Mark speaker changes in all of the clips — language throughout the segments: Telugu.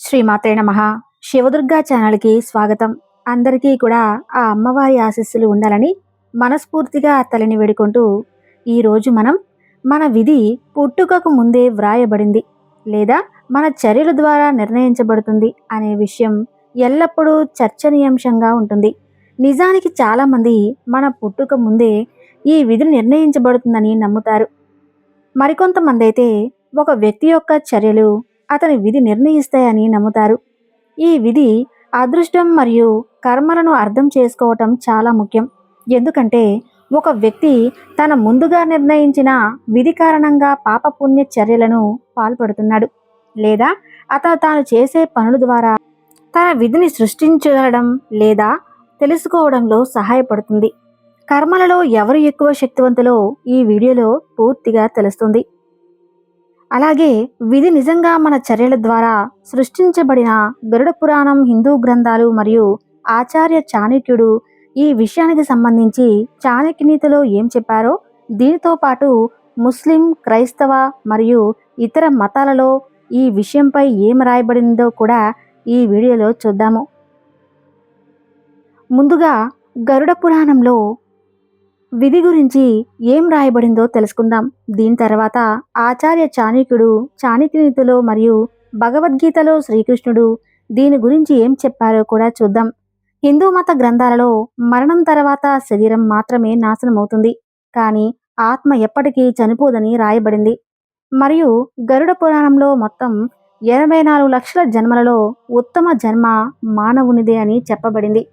Speaker 1: శ్రీమాతే నమ. శివదుర్గా ఛానల్కి స్వాగతం. అందరికీ కూడా ఆ అమ్మవారి ఆశీస్సులు ఉండాలని మనస్ఫూర్తిగా తలని వేడుకుంటూ ఈరోజు మనం మన విధి పుట్టుకకు ముందే వ్రాయబడింది లేదా మన చర్యల ద్వారా నిర్ణయించబడుతుంది అనే విషయం ఎల్లప్పుడూ చర్చనీయాంశంగా ఉంటుంది. నిజానికి చాలామంది మన పుట్టుక ముందే ఈ విధి నిర్ణయించబడుతుందని నమ్ముతారు. మరికొంతమంది అయితే ఒక వ్యక్తి యొక్క చర్యలు అతని విధి నిర్ణయిస్తాయని నమ్ముతారు. ఈ విధి అదృష్టం మరియు కర్మలను అర్థం చేసుకోవటం చాలా ముఖ్యం. ఎందుకంటే ఒక వ్యక్తి తన ముందుగా నిర్ణయించిన విధి కారణంగా పాపపుణ్య చర్యలను పాల్పడుతున్నాడు. లేదా అతను తాను చేసే పనుల ద్వారా తన విధిని సృష్టించగలడం లేదా తెలుసుకోవడంలో సహాయపడుతుంది. కర్మలలో ఎవరు ఎక్కువ శక్తివంతులో ఈ వీడియోలో పూర్తిగా తెలుస్తుంది. అలాగే విధి నిజంగా మన చర్యల ద్వారా సృష్టించబడిన గరుడ పురాణం హిందూ గ్రంథాలు మరియు ఆచార్య చాణక్యుడు ఈ విషయానికి సంబంధించి చాణక్య నీతిలో ఏం చెప్పారో దీనితో పాటు ముస్లిం క్రైస్తవ మరియు ఇతర మతాలలో ఈ విషయంపై ఏం రాయబడిందో కూడా ఈ వీడియోలో చూద్దాము. ముందుగా గరుడ పురాణంలో విధి గురించి ఏం రాయబడిందో తెలుసుకుందాం. దీని తర్వాత ఆచార్య చాణక్యుడు చాణక్యనీతిలో మరియు భగవద్గీతలో శ్రీకృష్ణుడు దీని గురించి ఏం చెప్పారో కూడా చూద్దాం. హిందూ మత గ్రంథాలలో మరణం తర్వాత శరీరం మాత్రమే నాశనమవుతుంది. కానీ ఆత్మ ఎప్పటికీ చనిపోదని రాయబడింది. మరియు గరుడ పురాణంలో మొత్తం ఎనభై నాలుగు లక్షల జన్మలలో ఉత్తమ జన్మ మానవునిదే అని చెప్పబడింది.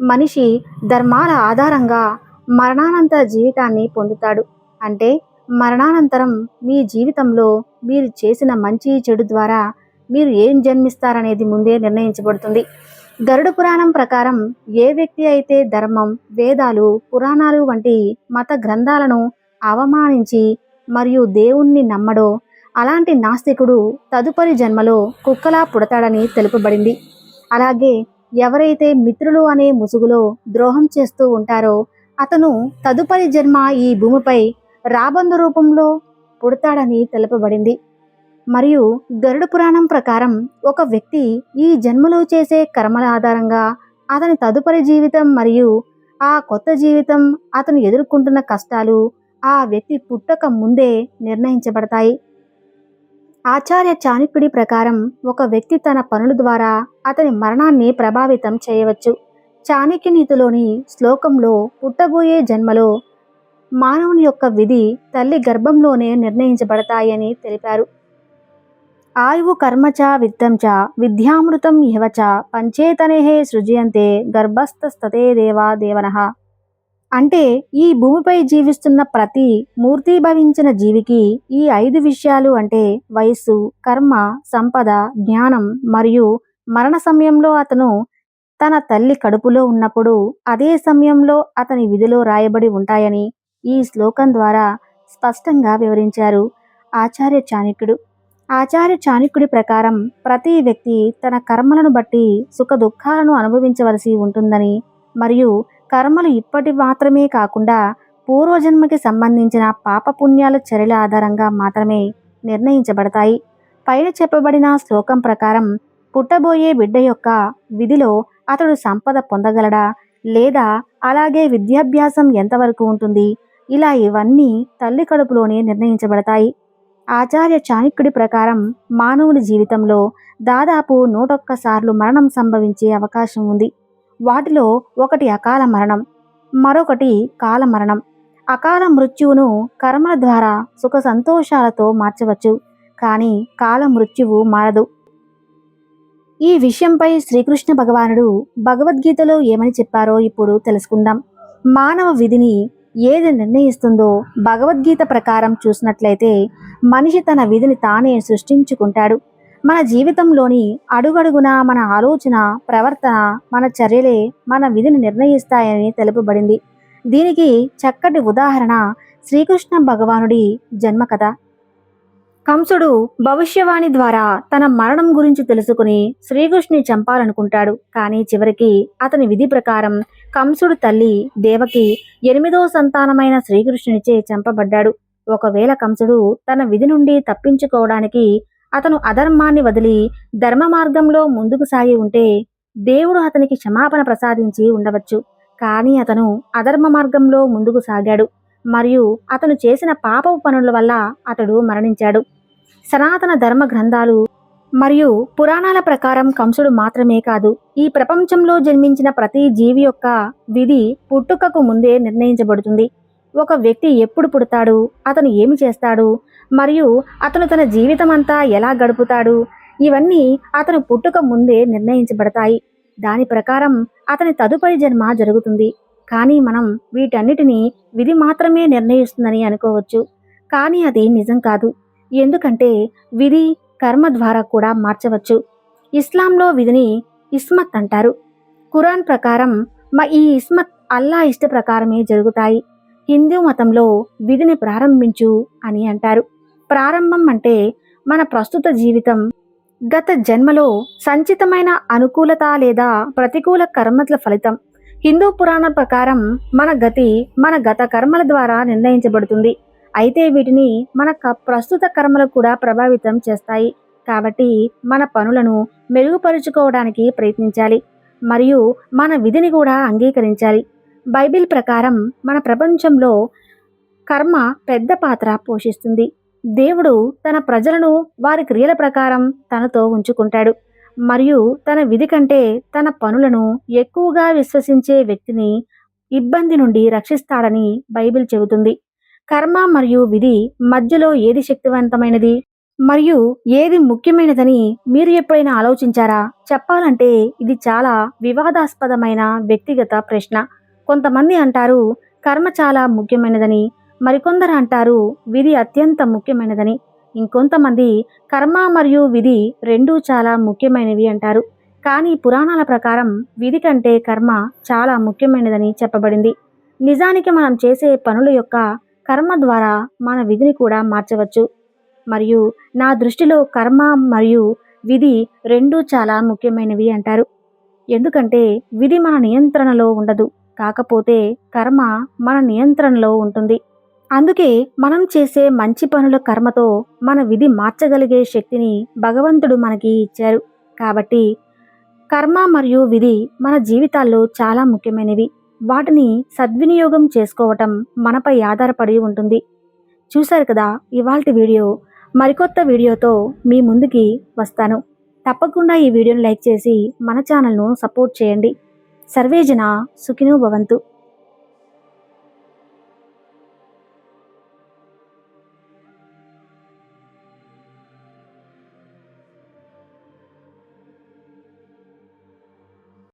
Speaker 1: మనిషి ధర్మాల ఆధారంగా మరణానంతర జీవితాన్ని పొందుతాడు. అంటే మరణానంతరం మీ జీవితంలో మీరు చేసిన మంచి చెడు ద్వారా మీరు ఏం జన్మిస్తారనేది ముందే నిర్ణయించబడుతుంది. గరుడ పురాణం ప్రకారం ఏ వ్యక్తి అయితే ధర్మం వేదాలు పురాణాలు వంటి మత గ్రంథాలను అవమానించి మరియు దేవుణ్ణి నమ్మడో అలాంటి నాస్తికుడు తదుపరి జన్మలో కుక్కలా పుడతాడని తెలుపబడింది. అలాగే ఎవరైతే మిత్రులు అనే ముసుగులో ద్రోహం చేస్తూ ఉంటారో అతను తదుపరి జన్మ ఈ భూమిపై రాబందు రూపంలో పుడతాడని తెలుపబడింది. మరియు గరుడ పురాణం ప్రకారం ఒక వ్యక్తి ఈ జన్మలో చేసే కర్మల ఆధారంగా అతని తదుపరి జీవితం మరియు ఆ కొత్త జీవితం అతను ఎదుర్కొంటున్న కష్టాలు ఆ వ్యక్తి పుట్టక ముందే నిర్ణయించబడతాయి. ఆచార్య చాణిక్యుడి ప్రకారం ఒక వ్యక్తి తన పనుల ద్వారా అతని మరణాన్ని ప్రభావితం చేయవచ్చు. చాణక్య నీతిలోని శ్లోకంలో పుట్టబోయే జన్మలో మానవుని యొక్క విధి తల్లి గర్భంలోనే నిర్ణయించబడతాయని తెలిపారు. ఆయువు కర్మచ విత్తం చ విద్యామృతం ఇహవచ పంచేతనేహే సృజయంతే గర్భస్థస్తతే దేవా దేవనః. అంటే ఈ భూమిపై జీవిస్తున్న ప్రతి మూర్తిభవించిన జీవికి ఈ ఐదు విషయాలు అంటే వయస్సు కర్మ సంపద జ్ఞానం మరియు మరణ సమయంలో అతను తన తల్లి కడుపులో ఉన్నప్పుడు అదే సమయంలో అతని విధిలో రాయబడి ఉంటాయని ఈ శ్లోకం ద్వారా స్పష్టంగా వివరించారు ఆచార్య చాణిక్యుడు. ఆచార్య చాణిక్యుడి ప్రకారం ప్రతి వ్యక్తి తన కర్మలను బట్టి సుఖ దుఃఖాలను అనుభవించవలసి ఉంటుందని మరియు కర్మలు ఇప్పటి మాత్రమే కాకుండా పూర్వజన్మకి సంబంధించిన పాపపుణ్యాల చర్యల ఆధారంగా మాత్రమే నిర్ణయించబడతాయి. పైన చెప్పబడిన శ్లోకం ప్రకారం పుట్టబోయే బిడ్డ యొక్క విధిలో అతడు సంపద పొందగలడా? లేదా అలాగే విద్యాభ్యాసం ఎంతవరకు ఉంటుంది? ఇలా ఇవన్నీ తల్లి కడుపులోనే నిర్ణయించబడతాయి. ఆచార్య చాణిక్యుడి ప్రకారం మానవుని జీవితంలో దాదాపు నూటొక్కసార్లు మరణం సంభవించే అవకాశం ఉంది. వాటిలో ఒకటి అకాల మరణం మరొకటి కాల మరణం. అకాల మృత్యువును కర్మల ద్వారా సుఖ సంతోషాలతో మార్చవచ్చు. కానీ కాల మృత్యువు మారదు. ఈ విషయంపై శ్రీకృష్ణ భగవానుడు భగవద్గీతలో ఏమని చెప్పారో ఇప్పుడు తెలుసుకుందాం. మానవ విధిని ఏది నిర్ణయిస్తుందో భగవద్గీత ప్రకారం చూసినట్లయితే మనిషి తన విధిని తానే సృష్టించుకుంటాడు. మన జీవితంలోని అడుగడుగున మన ఆలోచన ప్రవర్తన మన చర్యలే మన విధిని నిర్ణయిస్తాయని తెలుపబడింది. దీనికి చక్కటి ఉదాహరణ శ్రీకృష్ణ భగవానుడి జన్మ కథ కంసుడు భవిష్యవాణి ద్వారా తన మరణం గురించి తెలుసుకుని శ్రీకృష్ణుని చంపాలనుకుంటాడు. కానీ చివరికి అతని విధి ప్రకారం కంసుడు తల్లి దేవకి ఎనిమిదో సంతానమైన శ్రీకృష్ణునిచే చంపబడ్డాడు. ఒకవేళ కంసుడు తన విధి నుండి తప్పించుకోవడానికి అతను అధర్మాన్ని వదిలి ధర్మ మార్గంలో ముందుకు సాగి ఉంటే దేవుడు అతనికి క్షమాపణ ప్రసాదించి ఉండవచ్చు. కానీ అతను అధర్మ మార్గంలో ముందుకు సాగాడు. మరియు అతను చేసిన పాపపు పనుల వల్ల అతడు మరణించాడు. సనాతన ధర్మ గ్రంథాలు మరియు పురాణాల ప్రకారం కంసుడు మాత్రమే కాదు ఈ ప్రపంచంలో జన్మించిన ప్రతి జీవి యొక్క విధి పుట్టుకకు ముందే నిర్ణయించబడుతుంది. ఒక వ్యక్తి ఎప్పుడు పుడతాడు అతను ఏమి చేస్తాడు మరియు అతను తన జీవితం అంతా ఎలా గడుపుతాడు ఇవన్నీ అతను పుట్టుక ముందే నిర్ణయించబడతాయి. దాని ప్రకారం అతని తదుపరి జన్మ జరుగుతుంది. కానీ మనం వీటన్నిటినీ విధి మాత్రమే నిర్ణయిస్తుందని అనుకోవచ్చు. కానీ అది నిజం కాదు. ఎందుకంటే విధి కర్మ ద్వారా కూడా మార్చవచ్చు. ఇస్లాంలో విధిని ఇస్మత్ అంటారు. ఖురాన్ ప్రకారం మా ఈ ఇస్మత్ అల్లా ఇష్ట ప్రకారమే జరుగుతాయి. హిందూ మతంలో విధిని ప్రారంభించు అని అంటారు. ప్రారంభం అంటే మన ప్రస్తుత జీవితం గత జన్మలో సంచితమైన అనుకూలత లేదా ప్రతికూల కర్మల ఫలితం. హిందూ పురాణం ప్రకారం మన గతి మన గత కర్మల ద్వారా నిర్ణయించబడుతుంది. అయితే వీటిని మన క- ప్రస్తుత కర్మలు కూడా ప్రభావితం చేస్తాయి. కాబట్టి మన పనులను మెరుగుపరుచుకోవడానికి ప్రయత్నించాలి. మరియు మన విధిని కూడా అంగీకరించాలి. బైబిల్ ప్రకారం మన ప్రపంచంలో కర్మ పెద్ద పాత్ర పోషిస్తుంది. దేవుడు తన ప్రజలను వారి క్రియల ప్రకారం తనతో ఉంచుకుంటాడు. మరియు తన విధి కంటే తన పనులను ఎక్కువగా విశ్వసించే వ్యక్తిని ఇబ్బంది నుండి రక్షిస్తాడని బైబిల్ చెబుతుంది. కర్మ మరియు విధి మధ్యలో ఏది శక్తివంతమైనది? మరియు ఏది ముఖ్యమైనదని మీరు ఎప్పుడైనా ఆలోచించారా? చెప్పాలంటే ఇది చాలా వివాదాస్పదమైన వ్యక్తిగత ప్రశ్న. కొంతమంది అంటారు కర్మ చాలా ముఖ్యమైనదని. మరికొందరు అంటారు విధి అత్యంత ముఖ్యమైనదని. ఇంకొంతమంది కర్మ మరియు విధి రెండూ చాలా ముఖ్యమైనవి అంటారు. కానీ పురాణాల ప్రకారం విధి కంటే కర్మ చాలా ముఖ్యమైనదని చెప్పబడింది. నిజానికి మనం చేసే పనుల యొక్క కర్మ ద్వారా మన విధిని కూడా మార్చవచ్చు. మరియు నా దృష్టిలో కర్మ మరియు విధి రెండూ చాలా ముఖ్యమైనవి అంటారు. ఎందుకంటే విధి మన నియంత్రణలో ఉండదు. కాకపోతే కర్మ మన నియంత్రణలో ఉంటుంది. అందుకే మనం చేసే మంచి పనుల కర్మతో మన విధి మార్చగలిగే శక్తిని భగవంతుడు మనకి ఇచ్చారు. కాబట్టి కర్మ మరియు విధి మన జీవితాల్లో చాలా ముఖ్యమైనవి. వాటిని సద్వినియోగం చేసుకోవటం మనపై ఆధారపడి ఉంటుంది. చూశారు కదా ఇవాళ వీడియో. మరికొత్త వీడియోతో మీ ముందుకి వస్తాను. తప్పకుండా ఈ వీడియోను లైక్ చేసి మన ఛానల్ను సపోర్ట్ చేయండి. సర్వేజన సుఖినో భవంతు.